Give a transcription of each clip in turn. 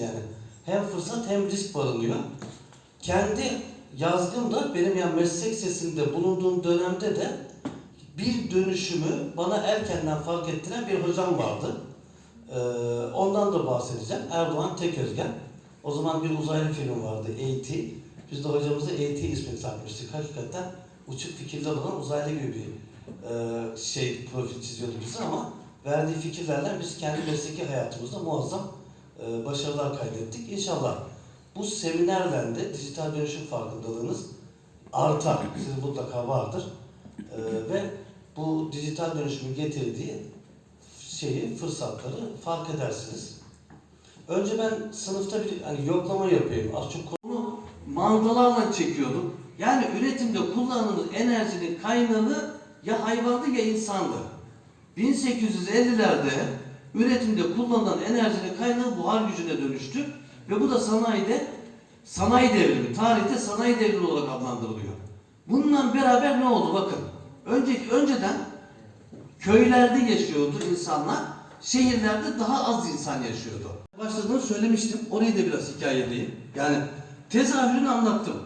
yani. Hem fırsat hem risk barınıyor. Kendi yazgımda benim yani meslek sesinde bulunduğum dönemde de bir dönüşümü bana erkenden fark ettiren bir hocam vardı. Ee, ondan da bahsedeceğim. Erdoğan Teközgen. O zaman bir uzaylı filmi vardı E.T. Biz de hocamıza E.T. ismini takmıştık. Hakikaten uçuk fikirler olan uzaylı gibi bir e, şey profil çiziyordu bize ama verdiği fikirlerle biz kendi mesleki hayatımızda muazzam e, başarılar kaydettik. İnşallah bu seminerle de dijital dönüşüm farkındalığınız artar. Sizin mutlaka vardır. E, ve bu dijital dönüşümün getirdiği şeyi, fırsatları fark edersiniz. Önce ben sınıfta bir hani yoklama yapayım. Az çok konu mandalarla çekiyordum. Yani üretimde kullanılan enerjinin kaynağını ya hayvandı ya insandı. 1850'lerde üretimde kullanılan enerjinin kaynağı buhar gücüne dönüştü ve bu da sanayide sanayi devrimi, tarihte sanayi devrimi olarak adlandırılıyor. Bununla beraber ne oldu bakın. Önceki önceden köylerde yaşıyordu insanlar, şehirlerde daha az insan yaşıyordu. Başladığını söylemiştim, orayı da biraz hikayeleyeyim. Yani tezahürünü anlattım.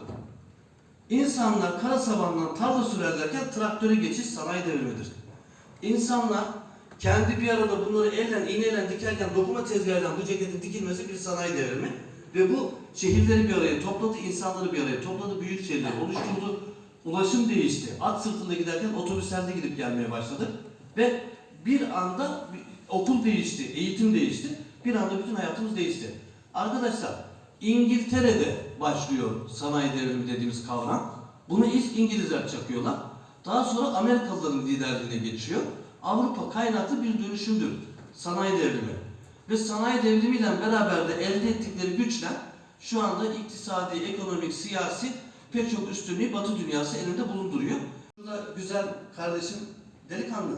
İnsanlar kara sabandan tarla sürerlerken traktöre geçiş sanayi devrimidir. İnsanlar kendi bir arada bunları elle, iğneyle dikerken dokuma tezgahıyla bu ceketin dikilmesi bir sanayi devrimi. Ve bu şehirleri bir araya topladı, insanları bir araya topladı, büyük şehirler oluşturdu. Ulaşım değişti. At sırtında giderken otobüslerde gidip gelmeye başladı. Ve bir anda okul değişti, eğitim değişti. Bir anda bütün hayatımız değişti. Arkadaşlar İngiltere'de başlıyor sanayi devrimi dediğimiz kavram. Bunu ilk İngilizler çakıyorlar. Daha sonra Amerikalıların liderliğine geçiyor. Avrupa kaynaklı bir dönüşümdür sanayi devrimi. Ve sanayi devrimiyle beraber de elde ettikleri güçle şu anda iktisadi, ekonomik, siyasi pek çok üstünlüğü Batı dünyası elinde bulunduruyor. Burada güzel kardeşim delikanlı,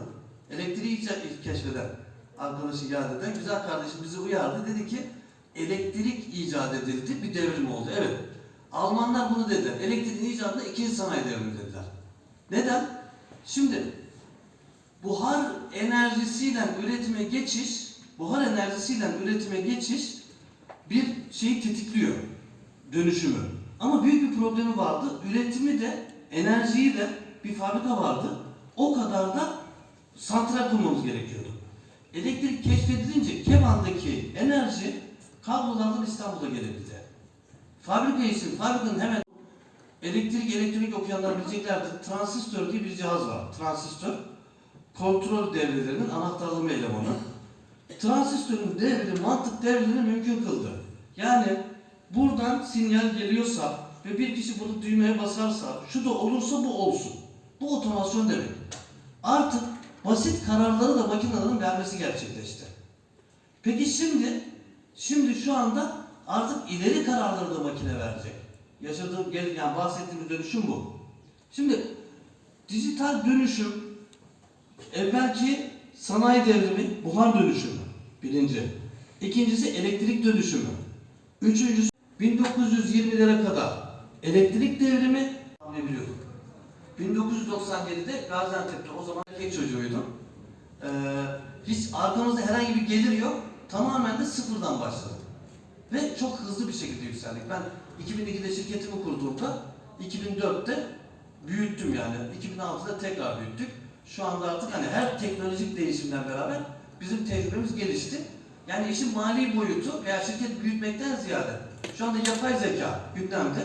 elektriği keşfeden, arkadaşı icat eden güzel kardeşim bizi uyardı. Dedi ki elektrik icat edildi, bir devrim oldu. Evet. Almanlar bunu dediler. Elektriğin icadında ikinci sanayi devrimi dediler. Neden? Şimdi buhar enerjisiyle üretime geçiş, buhar enerjisiyle üretime geçiş bir şeyi tetikliyor. Dönüşümü. Ama büyük bir problemi vardı. Üretimi de, enerjiyi de bir fabrika vardı. O kadar da santral kurmamız gerekiyordu. Elektrik keşfedilince Kevan'daki enerji kablolardan İstanbul'a gelebildi. Fabrika için, fabrikanın hemen elektrik, elektronik okuyanlar bileceklerdir. Transistör diye bir cihaz var. Transistör, kontrol devrelerinin anahtarlama elemanı. Transistörün devri, mantık devrini mümkün kıldı. Yani buradan sinyal geliyorsa ve bir kişi bunu düğmeye basarsa, şu da olursa bu olsun. Bu otomasyon demek. Artık basit kararları da makinelerin vermesi gerçekleşti. Peki şimdi, şimdi şu anda artık ileri kararları da makine verecek. Yaşadığım, yani bahsettiğimiz dönüşüm bu. Şimdi dijital dönüşüm, evvelki sanayi devrimi, buhar dönüşümü birinci. İkincisi elektrik dönüşümü. Üçüncüsü 1920'lere kadar elektrik devrimi anlayabiliyorduk. 1997'de Gaziantep'te o zaman erkek çocuğuydum. Ee, hiç arkamızda herhangi bir gelir yok. Tamamen de sıfırdan başladık. Ve çok hızlı bir şekilde yükseldik. Ben 2002'de şirketimi kurduğumda 2004'te büyüttüm yani. 2006'da tekrar büyüttük. Şu anda artık hani her teknolojik değişimden beraber bizim tecrübemiz gelişti. Yani işin mali boyutu veya şirket büyütmekten ziyade şu anda yapay zeka gündemde.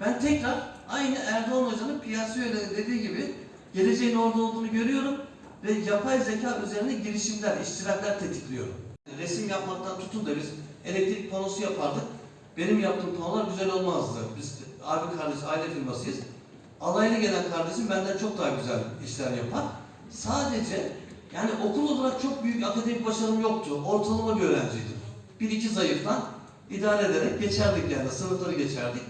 Ben tekrar aynı Erdoğan Hoca'nın piyasaya öyle dediği gibi geleceğin orada olduğunu görüyorum ve yapay zeka üzerine girişimler, iştirakler tetikliyorum. Resim yapmaktan tutun da biz elektrik panosu yapardık. Benim yaptığım panolar güzel olmazdı. Biz abi kardeş aile firmasıyız. Alaylı gelen kardeşim benden çok daha güzel işler yapar. Sadece yani okul olarak çok büyük akademik başarım yoktu. Ortalama bir öğrenciydim. Bir iki zayıftan idare ederek geçerdik yani sınıfları geçerdik.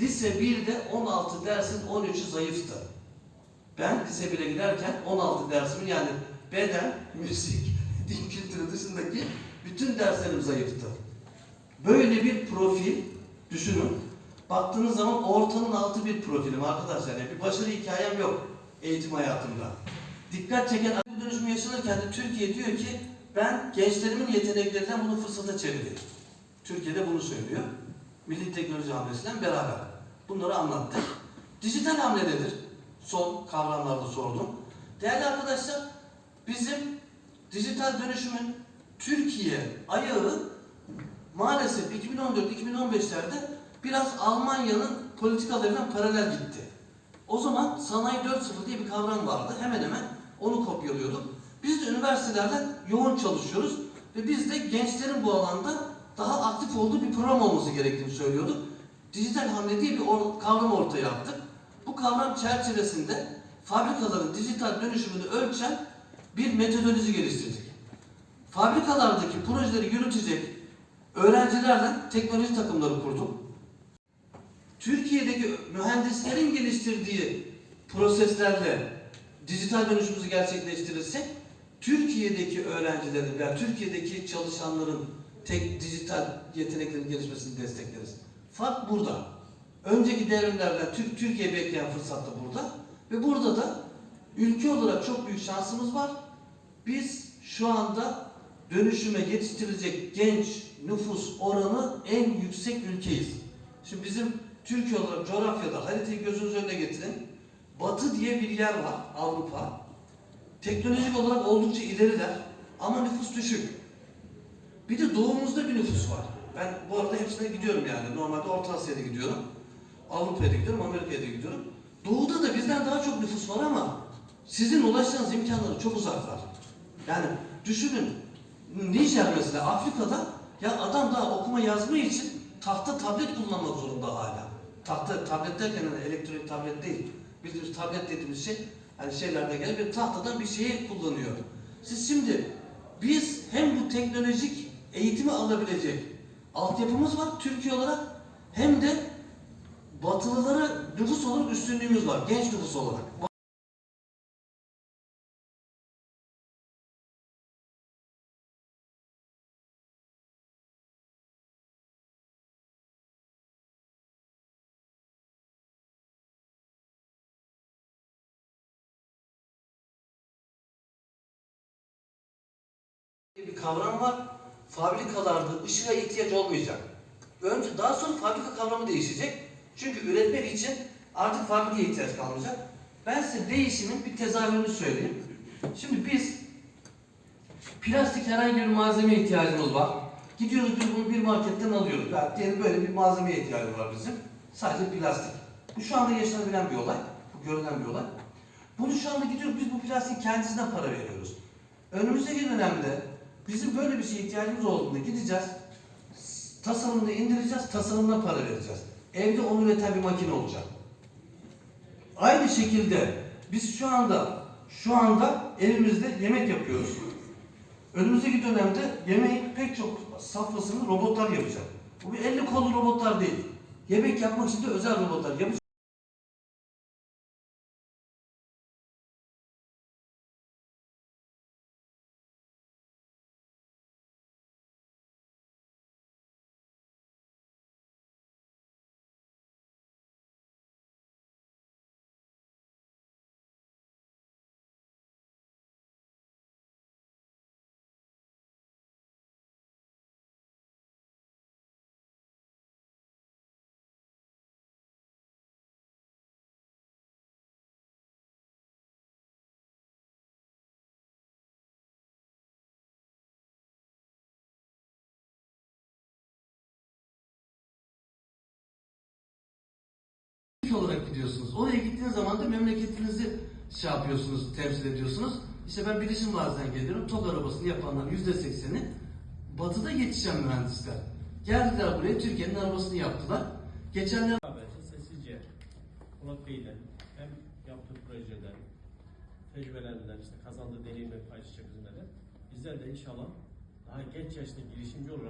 Lise 1'de 16 dersin 13'ü zayıftı. Ben lise 1'e giderken 16 dersimin yani beden, müzik, din kültürü dışındaki bütün derslerim zayıftı. Böyle bir profil düşünün. Baktığınız zaman ortanın altı bir profilim arkadaşlar. Yani bir başarı hikayem yok eğitim hayatımda. Dikkat çeken bir dönüşüm yaşanırken de Türkiye diyor ki ben gençlerimin yeteneklerinden bunu fırsata çevireyim. Türkiye'de bunu söylüyor. Milli teknoloji hamlesiyle beraber. Bunları anlattık. Dijital hamle nedir? Son kavramlarda sordum. Değerli arkadaşlar, bizim dijital dönüşümün Türkiye ayağı maalesef 2014-2015'lerde biraz Almanya'nın politikalarından paralel gitti. O zaman sanayi 4.0 diye bir kavram vardı. Hemen hemen onu kopyalıyorduk. Biz de üniversitelerden yoğun çalışıyoruz ve biz de gençlerin bu alanda daha aktif olduğu bir program olması gerektiğini söylüyorduk. Dijital hamle diye bir or- kavram ortaya attık. Bu kavram çerçevesinde fabrikaların dijital dönüşümünü ölçen bir metodoloji geliştirdik. Fabrikalardaki projeleri yürütecek öğrencilerle teknoloji takımları kurdum. Türkiye'deki mühendislerin geliştirdiği proseslerle dijital dönüşümümüzü gerçekleştirirsek Türkiye'deki öğrencilerin veya Türkiye'deki çalışanların tek dijital yeteneklerin gelişmesini destekleriz. Fark burada. Önceki devrimlerden Türk Türkiye bekleyen fırsat da burada ve burada da ülke olarak çok büyük şansımız var. Biz şu anda dönüşüme yetiştirilecek genç nüfus oranı en yüksek ülkeyiz. Şimdi bizim Türkiye olarak coğrafyada haritayı gözünüz önüne getirin. Batı diye bir yer var Avrupa. Teknolojik olarak oldukça ileriler ama nüfus düşük. Bir de doğumuzda bir nüfus var. Ben bu arada hepsine gidiyorum yani. Normalde Orta Asya'da gidiyorum. Avrupa'ya da gidiyorum, Amerika'ya da gidiyorum. Doğuda da bizden daha çok nüfus var ama sizin ulaşacağınız imkanları çok uzaklar. Yani düşünün Nijer mesela Afrika'da ya adam daha okuma yazma için tahta tablet kullanmak zorunda hala. Tahta tablet derken hani elektronik tablet değil. Bildiğimiz tablet dediğimiz şey hani şeylerde gelir bir tahtadan bir şeyi kullanıyor. Siz şimdi biz hem bu teknolojik eğitimi alabilecek altyapımız var Türkiye olarak hem de batılılara nüfus olarak üstünlüğümüz var. Genç nüfus olarak. Bir kavram var. Fabrikalarda ışığa ihtiyaç olmayacak. Önce daha sonra fabrika kavramı değişecek. Çünkü üretmek için artık fabrikaya ihtiyaç kalmayacak. Ben size değişimin bir tezahürünü söyleyeyim. Şimdi biz plastik herhangi bir malzemeye ihtiyacımız var. Gidiyoruz biz bunu bir marketten alıyoruz. Yani diyelim böyle bir malzemeye ihtiyacımız var bizim. Sadece plastik. Bu şu anda yaşanabilen bir olay. Bu görülen bir olay. Bunu şu anda gidiyoruz biz bu plastiğin kendisinden para veriyoruz. Önümüzdeki dönemde bizim böyle bir şeye ihtiyacımız olduğunda gideceğiz, tasarımını indireceğiz, tasarımına para vereceğiz. Evde onu üreten bir makine olacak. Aynı şekilde biz şu anda şu anda evimizde yemek yapıyoruz. Önümüzdeki dönemde yemeğin pek çok safhasını robotlar yapacak. Bu bir elle kollu robotlar değil. Yemek yapmak için de özel robotlar yapacak. Olarak gidiyorsunuz. Oraya gittiğiniz zaman da memleketinizi şey yapıyorsunuz, temsil ediyorsunuz. İşte ben bilişim vadisinden geliyorum. TOG arabasını yapanların yüzde sekseni batıda yetişen mühendisler. Geldiler buraya, Türkiye'nin arabasını yaptılar. Geçenler sessizce Bey'den hem yaptığı projeden, tecrübelerinden, işte kazandığı deneyimleri paylaşacak bizimle. Bizler de inşallah daha genç yaşta girişimci olarak